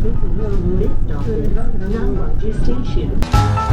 This is your next stop Station.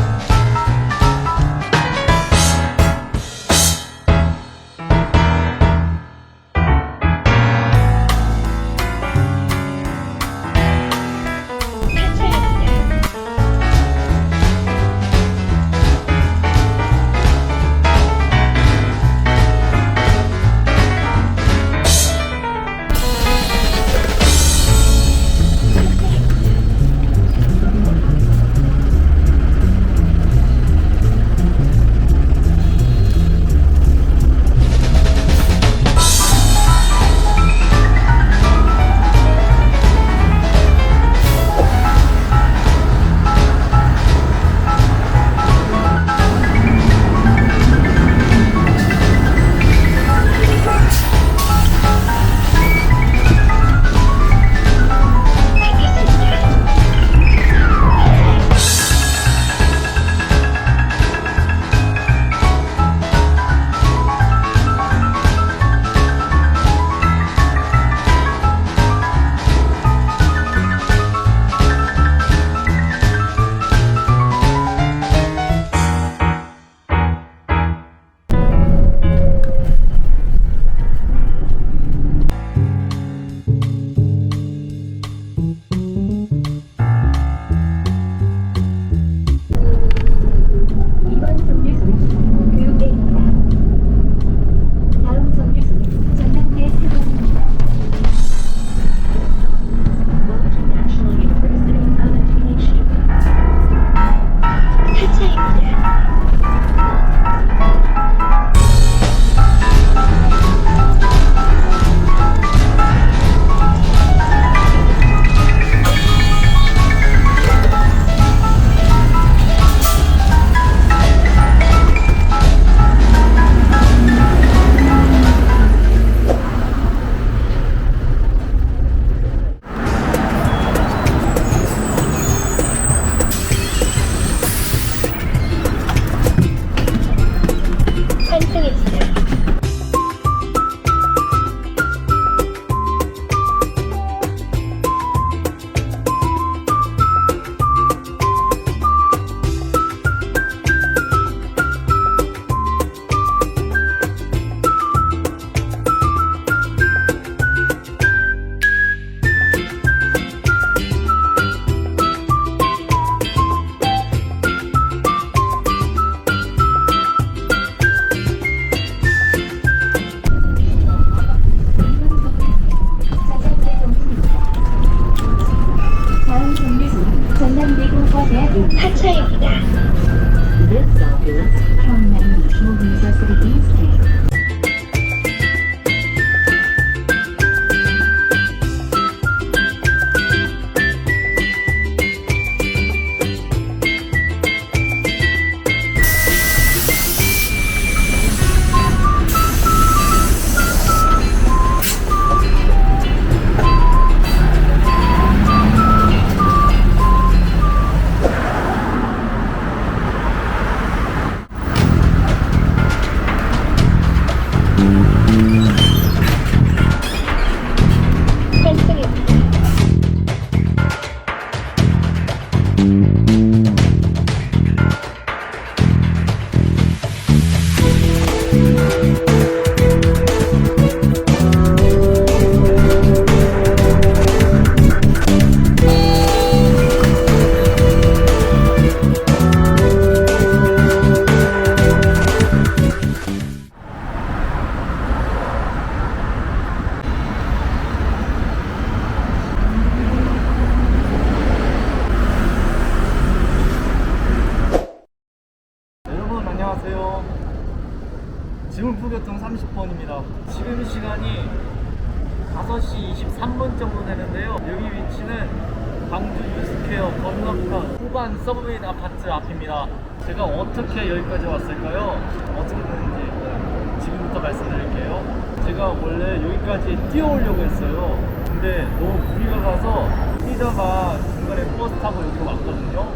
정도 되는데요. 여기 위치는 광주 유스케어 건너편 후반 서브웨이 아파트 앞입니다. 제가 어떻게 여기까지 왔을까요? 어떻게 됐는지 지금부터 말씀드릴게요. 제가 원래 여기까지 뛰어오려고 했어요. 근데 너무 무리가 가서 뛰다가 중간에 버스 타고 여기로 왔거든요.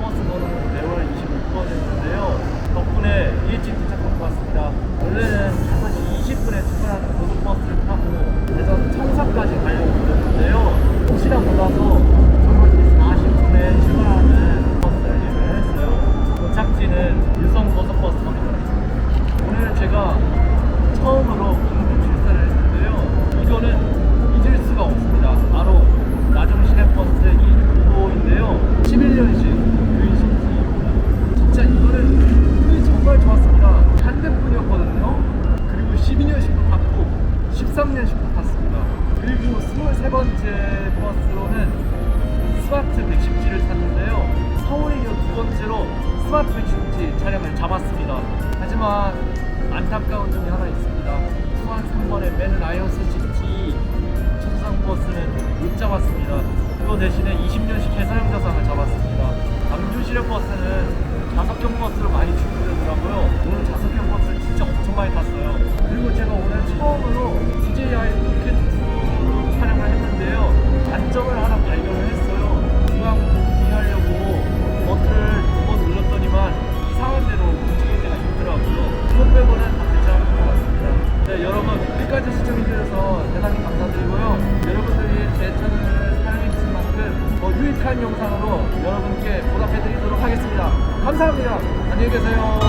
버스 번호는 4월 26번이었는데요. 덕분에 일찍 도착한 것 같습니다. 원래는 5시 20분에 출발하는 고속버스를 대전 청사까지 가려고 했는데요. 혹시나 몰라서 있습니다. 하지만 안타까운 점이 하나 있습니다. 수원 3번의 맨 라이언스 GT 천상 버스는 못 잡았습니다. 그거 대신에 20년씩 해사용자상을 잡았습니다. 남주시내 버스는 좌석형 버스로 많이 출근되더라고요. 오늘 좌석형 버스 끝까지 시청해주셔서 대단히 감사드리고요. 여러분들이 제 채널을 사랑해주신 만큼 더 유익한 영상으로 여러분께 보답해드리도록 하겠습니다. 감사합니다. 안녕히 계세요.